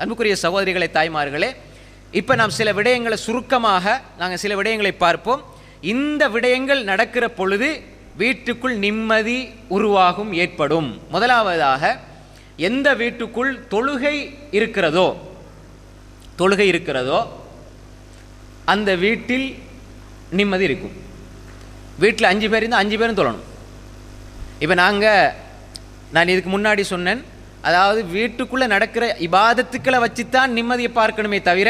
அன்புக்குரிய சகோதரிகளை தாய்மார்களே இப்போ நாம் சில விடயங்களை சுருக்கமாக நாங்கள் சில விடயங்களை பார்ப்போம். இந்த விடயங்கள் நடக்கிற பொழுது வீட்டுக்குள் நிம்மதி உருவாகும் ஏற்படும். முதலாவதாக எந்த வீட்டுக்குள் தொழுகை இருக்கிறதோ தொழுகை இருக்கிறதோ அந்த வீட்டில் நிம்மதி இருக்கும். வீட்டில் அஞ்சு பேர் இருந்தால் அஞ்சு பேரும் தொழணும். இப்போ நாங்கள் நான் இதுக்கு முன்னாடி சொன்னேன் அதாவது வீட்டுக்குள்ளே நடக்கிற இபாதத்துக்களை வச்சு தான் நிம்மதியை பார்க்கணுமே தவிர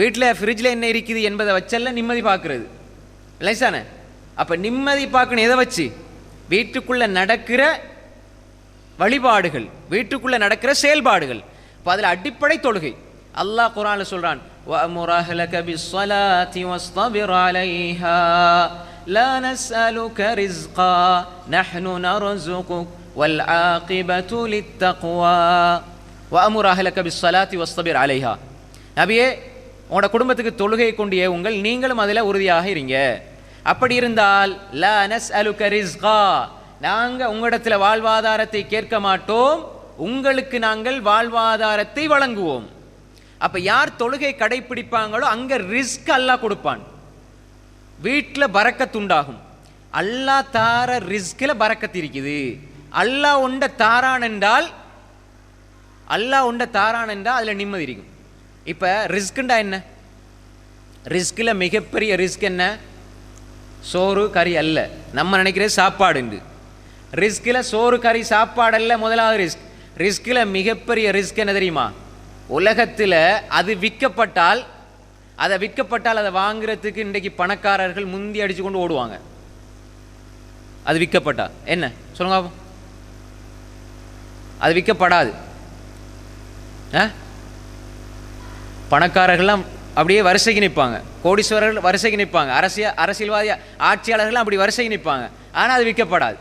வீட்டில் ஃப்ரிட்ஜில் என்ன இருக்குது என்பதை வச்செல்லாம் நிம்மதி பார்க்குறது லைசானே அப்போ நிம்மதி பார்க்கணும் எதை வச்சு வீட்டுக்குள்ளே நடக்கிற வழிபாடுகள் வீட்டுக்குள்ளே நடக்கிற செயல்பாடுகள் இப்போ அதில் அடிப்படை தொழுகை அல்லாஹ் குரான்ல சொல்றான் وأمر أهلك بالصلاة واصطبر عليها لا نسألك رزقا نحن نرزقك வல் ஆகிபத்து லித்தக்வா வஅமுர் அஹலக பிஸ்ஸலாத்தி வஸ்தபிர் அலைஹா நபியே உங்களோட குடும்பத்துக்கு தொழுகை கொண்டு உங்கள் நீங்களும் அதில் உறுதியாக இருங்க. அப்படி இருந்தால் ல அனஸ் அலுக ரிஸ்கா நாங்கள் உங்களிடத்தில் வாழ்வாதாரத்தை கேட்க மாட்டோம். உங்களுக்கு நாங்கள் வாழ்வாதாரத்தை வழங்குவோம். அப்போ யார் தொழுகை கடைபிடிப்பாங்களோ அங்கே ரிஸ்க் அல்லாஹ் கொடுப்பான். வீட்டில் பறக்கத்துண்டாகும் அல்லா தார ரிஸ்கில் பறக்கத்து இருக்குது. அல்லாஹ் உண்ட தாரான் என்றால் அல்லாஹ் உண்ட தாரான் என்றால் அதில் நிம்மதி இருக்கும். இப்போ ரிஸ்க்குண்டா என்ன? ரிஸ்கில் மிகப்பெரிய ரிஸ்க் என்ன? சோறு கறி அல்ல. நம்ம நினைக்கிறது சாப்பாடுண்டு ரிஸ்கில் சோறு கறி சாப்பாடு அல்ல முதலாவது ரிஸ்க். ரிஸ்கில் மிகப்பெரிய ரிஸ்க் என்ன தெரியுமா? உலகத்தில் அது விற்கப்பட்டால் அதை விற்கப்பட்டால் அதை வாங்குறதுக்கு இன்றைக்கு பணக்காரர்கள் முந்தி அடித்து கொண்டு ஓடுவாங்க. அது விற்கப்பட்டா என்ன? சொல்லுங்க அது விற்கப்படாது ஆ? பணக்காரர்கள்லாம் அப்படியே வரிசைக்கு நிற்பாங்க. கோடீஸ்வரர்கள் வரிசைக்கு நிற்பாங்க. அரசியல் அரசியல்வாதி ஆட்சியாளர்கள்லாம் அப்படி வரிசைக்கு நிற்பாங்க. ஆனால் அது விற்கப்படாது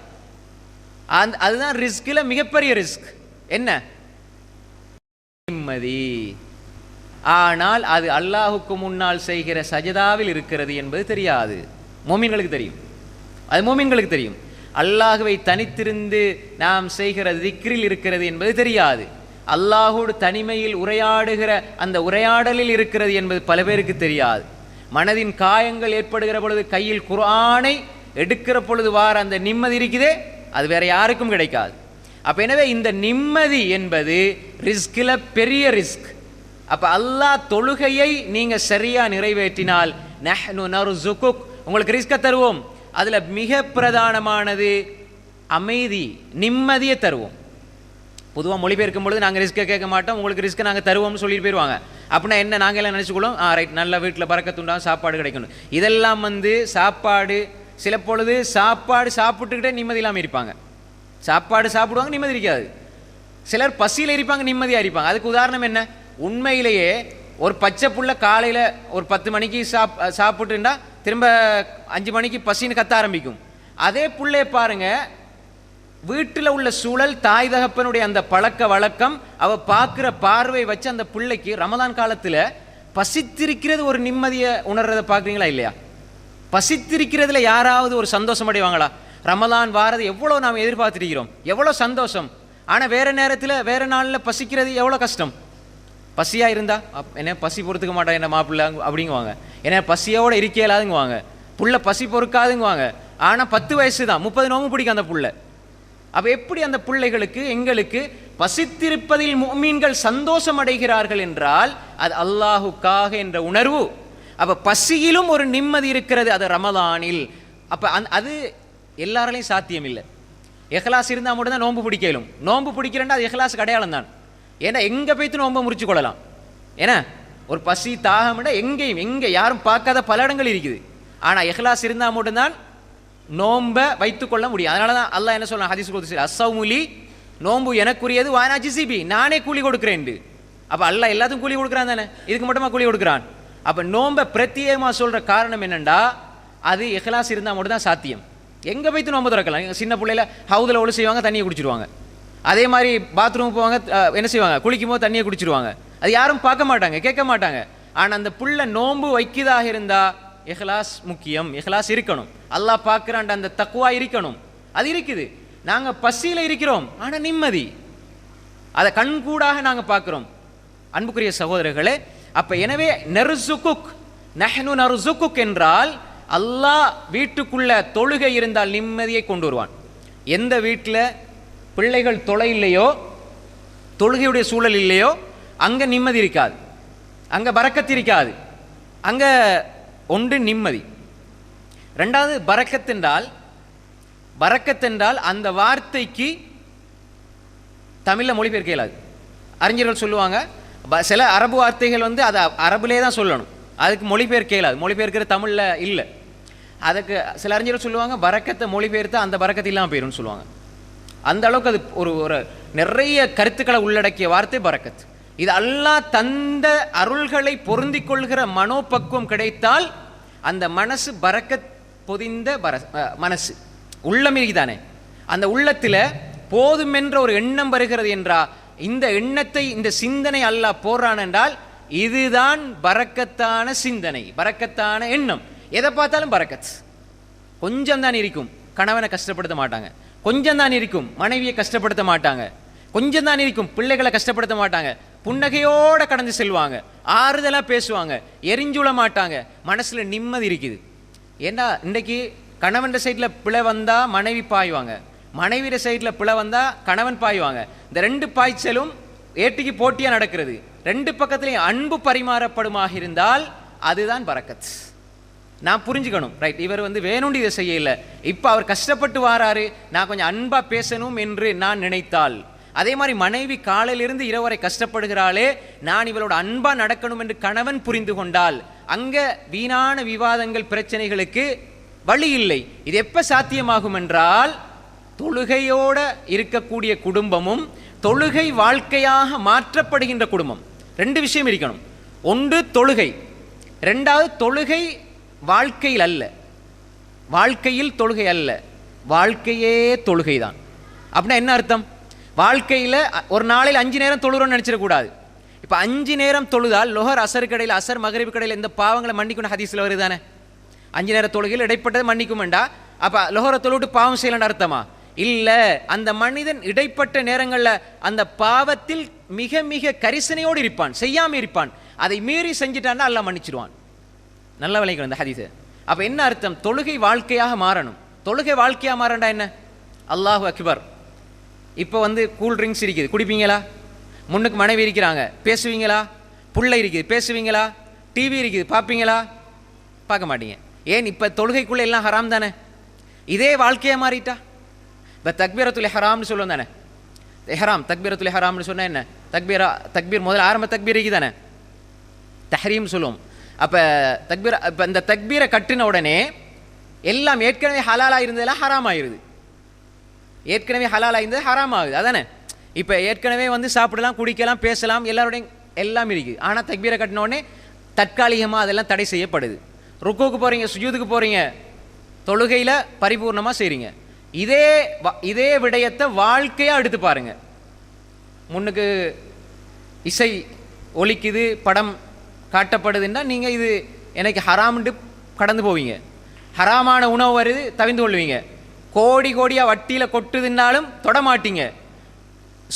அந்த அதுதான் ரிஸ்கில் மிகப்பெரிய ரிஸ்க். என்ன? நிம்மதி. ஆனால் அது அல்லாஹுக்கு முன்னால் செய்கிற சஜதாவில் இருக்கிறது என்பது தெரியாது. மோமின்களுக்கு தெரியும். அது மோமின்களுக்கு தெரியும். அல்லாஹுவை தனித்திருந்து நாம் செய்கிற திக்ரில் இருக்கிறது என்பது தெரியாது. அல்லாஹோடு தனிமையில் உரையாடுகிற அந்த உரையாடலில் இருக்கிறது என்பது பல பேருக்கு தெரியாது. மனதின் காயங்கள் ஏற்படுகிற பொழுது கையில் குரானை எடுக்கிற பொழுது வார அந்த நிம்மதி இருக்குதே? அது வேற யாருக்கும் கிடைக்காது. அப்போ எனவே இந்த நிம்மதி என்பது ரிஸ்கில் பெரிய ரிஸ்க். அப்போ அல்லாஹ் தொழுகையை நீங்கள் சரியாக நிறைவேற்றினால் நஹ்னு நர்சுகுக். உங்களுக்கு ரிஸ்க்கை தருவோம். அதில் மிக பிரதானமானது அமைதி நிம்மதியை தருவோம். பொதுவாக மொழிபெயர்க்கும் பொழுது நாங்கள் ரிஸ்க்கை கேட்க மாட்டோம் உங்களுக்கு ரிஸ்க்கை நாங்கள் தருவோம்னு சொல்லிட்டு போயிடுவாங்க அப்படின்னா என்ன நாங்கள் எல்லாம் நினச்சிக்கொள்ளும் ஆ ரைட் நல்ல வீட்டில் பறக்கத்துண்டா சாப்பாடு கிடைக்கணும் இதெல்லாம் வந்து சாப்பாடு சில பொழுது சாப்பாடு சாப்பிட்டுக்கிட்டே நிம்மதி இல்லாமல் இருப்பாங்க. சாப்பாடு சாப்பிடுவாங்க நிம்மதி இருக்காது. சிலர் பசியில் இருப்பாங்க நிம்மதியாக இருப்பாங்க. அதுக்கு உதாரணம் என்ன? உண்மையிலேயே ஒரு பச்சை புள்ள காலையில் ஒரு பத்து மணிக்கு சாப் சாப்பிட்டுண்டா திரும்ப அஞ்சு மணிக்கு பசின்னு கத்த ஆரம்பிக்கும். அதே புள்ளைய பாருங்க வீட்டில் உள்ள சூழல் தாய் தகப்பனுடைய அந்த பழக்க வழக்கம் அவ பார்க்குற பார்வை வச்சு அந்த பிள்ளைக்கு ரமதான் காலத்தில் பசித்திருக்கிறது ஒரு நிம்மதியை உணர்றதை பார்க்குறீங்களா இல்லையா? பசித்திருக்கிறதுல யாராவது ஒரு சந்தோஷம் அடைவாங்களா? ரமதான் வாரது எவ்வளோ நாம் எதிர்பார்த்துருக்கிறோம்? எவ்வளோ சந்தோஷம்? ஆனால் வேற நேரத்தில் வேறு நாளில் பசிக்கிறது எவ்வளோ கஷ்டம்? பசியாக இருந்தா அப்- என்ன பசி பொறுத்துக்க மாட்டேன் என்ன மாப்பிள்ளை அப்படிங்குவாங்க. ஏன்னா பசியோடு இருக்கலாதுங்குவாங்க புள்ள பசி பொறுக்காதுங்குவாங்க. ஆனால் பத்து வயசு தான் முப்பது நோம்பு பிடிக்கும் அந்த புள்ள. அப்போ எப்படி அந்த பிள்ளைகளுக்கு எங்களுக்கு பசித்திருப்பதில் மீன்கள் சந்தோஷம் அடைகிறார்கள் என்றால் அது அல்லாஹுக்காக என்ற உணர்வு. அப்போ பசியிலும் ஒரு நிம்மதி இருக்கிறது அது ரமதானில். அப்போ அந் அது எல்லாராலையும் சாத்தியம் இல்லை எஹ்லாஸ் இருந்தால் மட்டும் தான் நோன்பு பிடிக்கலும். நோன்பு பிடிக்கிறேன்னா அது எஹ்லாஸ் அடையாளம் தான் ஏன்னா எங்கே போய்த்து நோன்பை முறிச்சு கொள்ளலாம். ஏன்னா ஒரு பசி தாகம்னா எங்கேயும் எங்கே யாரும் பார்க்காத பல இடங்கள் இருக்குது. ஆனால் எஹ்லாஸ் இருந்தால் மட்டும்தான் நோன்பை வைத்துக்கொள்ள முடியும். அதனால தான் அல்லாஹ் என்ன சொல்லலாம் ஹதீஸ் கொடுத்து அசௌமுலி நோம்பு எனக்குரியது வானா ஜிசிபி நானே கூலி கொடுக்குறேன் அப்போ அல்லாஹ் எல்லாத்துக்கும் கூலி கொடுக்குறான் தானே? இதுக்கு மட்டுமா கூலி கொடுக்குறான்? அப்போ நோன்பை பிரத்யேகமாக சொல்கிற காரணம் என்னென்னா அது எஹ்லாஸ் இருந்தால் மட்டும்தான் சாத்தியம். எங்கே போய்த்து நோன்பு திறக்கலாம்? எங்கள் சின்ன பிள்ளையில ஹவுதில் ஒழு செய்வாங்க தண்ணியை குடிச்சிருவாங்க. அதே மாதிரி பாத்ரூம் போவாங்க என்ன செய்வாங்க? குளிக்கும் போது தண்ணியை குடிச்சிருவாங்க. அது யாரும் பார்க்க மாட்டாங்க கேட்க மாட்டாங்க. ஆனால் அந்த புள்ள நோன்பு வைக்கிறதாக இருந்தால் இஹ்லாஸ் முக்கியம் இஹ்லாஸ் இருக்கணும். அல்லாஹ் பார்க்குறாண்ட அந்த தக்குவா இருக்கணும். அது இருக்குது. நாங்கள் பசியில் இருக்கிறோம் ஆனால் நிம்மதி. அதை கண்கூடாக நாங்கள் பார்க்குறோம். அன்புக்குரிய சகோதரர்களே அப்போ எனவே நெருசுகுக் நஹ்னு நருசுகுக் என்றால் அல்லாஹ் வீட்டுக்குள்ள தொழுகை இருந்தால் நிம்மதியை கொண்டு வருவான். எந்த வீட்டில் பிள்ளைகள் தொலை இல்லையோ தொழுகையுடைய சூழல் இல்லையோ அங்கே நிம்மதி இருக்காது. அங்கே பறக்கத்து இருக்காது. அங்கே ஒன்று நிம்மதி. ரெண்டாவது பறக்கத்தென்றால் பறக்கத்தென்றால் அந்த வார்த்தைக்கு தமிழில் மொழிபெயர்க்க இயலாது. அறிஞர்கள் சொல்லுவாங்க ப- சில அரபு வார்த்தைகள் வந்து அதை அரபுலே தான் சொல்லணும். அதுக்கு மொழிபெயர்க்க இயலாது. மொழிபெயர்க்கிற தமிழில் இல்லை. அதுக்கு சில அறிஞர்கள் சொல்லுவாங்க பரக்கத்தை மொழிபெயர்த்து அந்த பரக்கத்து இல்லாமல் போயிடும்னு சொல்லுவாங்க. அந்த அளவுக்கு அது ஒரு ஒரு நிறைய கருத்துக்களை உள்ளடக்கிய வார்த்தை பறக்கத்து. இது அல்லாஹ் தந்த அருள்களை பொருந்திக் கொள்கிற மனோபக்குவம் கிடைத்தால் அந்த மனசு பறக்க பொதிந்த பர அஹ், மனசு. உள்ளம் இருக்குதானே அந்த உள்ளத்தில் போதுமென்ற ஒரு எண்ணம் வருகிறது என்றா இந்த எண்ணத்தை இந்த சிந்தனை அல்லாஹ் போடுறான் என்றால் இதுதான் பறக்கத்தான சிந்தனை பறக்கத்தான எண்ணம். எதை பார்த்தாலும் பறக்கத். கொஞ்சம் தான் இருக்கும் கணவனை கஷ்டப்படுத்த மாட்டாங்க. கொஞ்சம் தான் இருக்கும் மனைவியை கஷ்டப்படுத்த மாட்டாங்க. கொஞ்சம் தான் இருக்கும் பிள்ளைகளை கஷ்டப்படுத்த மாட்டாங்க. புன்னகையோட கடந்து செல்வாங்க. ஆறுதலாக பேசுவாங்க. எரிஞ்சுள்ள மாட்டாங்க. மனசில் நிம்மதி இருக்குது. ஏண்டா இன்றைக்கி கணவன் சைடில் பிழை வந்தால் மனைவி பாய்வாங்க. மனைவிட சைடில் பிழை வந்தால் கணவன் பாய்வாங்க. இந்த ரெண்டு பாய்ச்சலும் ஏட்டிக்கு போட்டியாக நடக்கிறது. ரெண்டு பக்கத்துலேயும் அன்பு பரிமாறப்படுமாக இருந்தால் அதுதான் பரக்கத் நான் புரிஞ்சுக்கணும். ரைட் இவர் வந்து வேணும்னு இதை செய்யலை. இப்போ அவர் கஷ்டப்பட்டு வாராரு. நான் கொஞ்சம் அன்பாக பேசணும் என்று நான் நினைத்தால். அதே மாதிரி மனைவி காலையிலிருந்து இரவரை கஷ்டப்படுகிறாளே நான் இவளோட அன்பா நடக்கணும் என்று கணவன் புரிந்து கொண்டால் அங்க வீணான விவாதங்கள் பிரச்சனைகளுக்கு வழி இல்லை. இது எப்ப சாத்தியமாகும் என்றால் தொழுகையோட இருக்கக்கூடிய குடும்பமும் தொழுகை வாழ்க்கையாக மாற்றப்படுகின்ற குடும்பம். ரெண்டு விஷயம் இருக்கணும். ஒன்று தொழுகை. ரெண்டாவது தொழுகை வாழ்க்கையில் அல்ல. வாழ்க்கையில் தொழுகை அல்ல. வாழ்க்கையே தொழுகை தான் அப்படின்னா என்ன அர்த்தம்? வாழ்க்கையில் ஒரு நாளையில் அஞ்சு நேரம் தொழுகிறோம்னு நினச்சிடக்கூடாது. இப்போ அஞ்சு நேரம் தொழுதால் லொஹர் அசர் கடையில் அசர் மகரிப் கடையில் இந்த பாவங்களை மன்னிக்கணும் ஹதீஸில் வருதானே அஞ்சு நேர தொழுகையில் இடைப்பட்டது மன்னிக்குமெண்டா? அப்போ லொஹரை தொழுவிட்டு பாவம் செய்யலன்னு அர்த்தமா? இல்லை அந்த மனிதன் இடைப்பட்ட நேரங்களில் அந்த பாவத்தில் மிக மிக கரிசனையோடு இருப்பான் செய்யாமல் இருப்பான். அதை மீறி செஞ்சிட்டான்னா அல்லாஹ் மன்னிச்சிடுவான். நல்ல விளைக்கு இந்த ஹதீஸ். அப்போ என்ன அர்த்தம்? தொழுகை வாழ்க்கையாக மாறணும். தொழுகை வாழ்க்கையாக மாறண்டா என்ன? அல்லாஹ் அக்பர். இப்போ வந்து கூல் ட்ரிங்க்ஸ் இருக்குது. குடிப்பீங்களா? முன்னுக்கு மனைவி இருக்கிறாங்க. பேசுவீங்களா? புள்ள இருக்குது. பேசுவீங்களா? டிவி இருக்குது. பார்ப்பீங்களா? பார்க்க மாட்டீங்க. ஏன் இப்போ தொழுகைக்குள்ளே எல்லாம் ஹராம் தானே? இதே வாழ்க்கையாக மாறிட்டா? இப்போ தக்பீரத்துல ஹராம்னு சொல்லுவோம் தானே? ஹராம் தக்பீரத்துல ஹராம்னு சொன்னால் என்ன? தக்பீரா தக்பீர் முதல்ல ஆரம்ப தக்பீர் இருக்குது தானே? தஹரீம் சொல்லுவோம். அப்போ தக்பீர் இப்போ இந்த தக்பீரை கட்டின உடனே எல்லாம் ஏற்கனவே ஹலாலாக இருந்ததெல்லாம் ஹராம் ஆயிடுது ஏற்கனவே ஹலால் இருந்தது ஹராம் ஆகுது அதானே? இப்போ ஏற்கனவே வந்து சாப்பிடலாம் குடிக்கலாம் பேசலாம் எல்லாரோடையும் எல்லாம் இருக்குது ஆனால் தக்பீரை கட்டினோடனே தற்காலிகமாக அதெல்லாம் தடை செய்யப்படுது. ருக்கோவுக்கு போகிறீங்க சுஜூதுக்கு போகிறீங்க தொழுகையில் பரிபூர்ணமாக செய்கிறீங்க இதே வ- இதே விடயத்தை வாழ்க்கையாக எடுத்து பாருங்கள் முன்னுக்கு இசை ஒலிக்குது படம் காட்டப்படுதுன்னா நீங்கள் இது எனக்கு ஹராம்ண்டு கடந்து போவீங்க. ஹராமான உணவு வருது தவிந்து கொள்வீங்க. கோடி கோடியாக வட்டியில் கொட்டுதுன்னாலும் தொடமாட்டீங்க.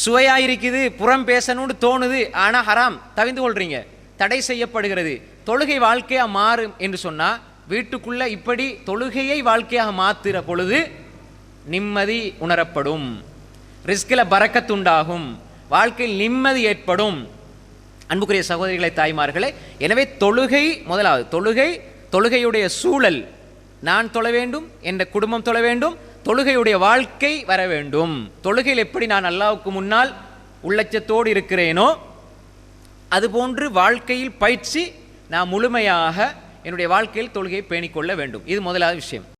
சுவையாக இருக்குது புறம் பேசணும்னு தோணுது ஆனால் ஹராம் தவிந்து கொள்கிறீங்க தடை செய்யப்படுகிறது. தொழுகை வாழ்க்கையாக மாறும் என்று சொன்னால் வீட்டுக்குள்ளே இப்படி தொழுகையை வாழ்க்கையாக மாத்துற பொழுது நிம்மதி உணரப்படும். ரிஸ்கில் பறக்கத்துண்டாகும் வாழ்க்கையில் நிம்மதி ஏற்படும். அன்புக்குரிய சகோதரிகளை தாய்மார்களே எனவே தொழுகை முதலாவது. தொழுகை தொழுகையுடைய சூழல். நான் தொழ வேண்டும் என்ற குடும்பம் தொழ வேண்டும் தொழுகையுடைய வாழ்க்கை வர வேண்டும். தொழுகையில் எப்படி நான் அல்லாவுக்கு முன்னால் உள்ளச்சத்தோடு இருக்கிறேனோ அதுபோன்று வாழ்க்கையில் பயிற்சி நான் முழுமையாக என்னுடைய வாழ்க்கையில் தொழுகையை பேணிக்கொள்ள வேண்டும். இது முதலாவது விஷயம்.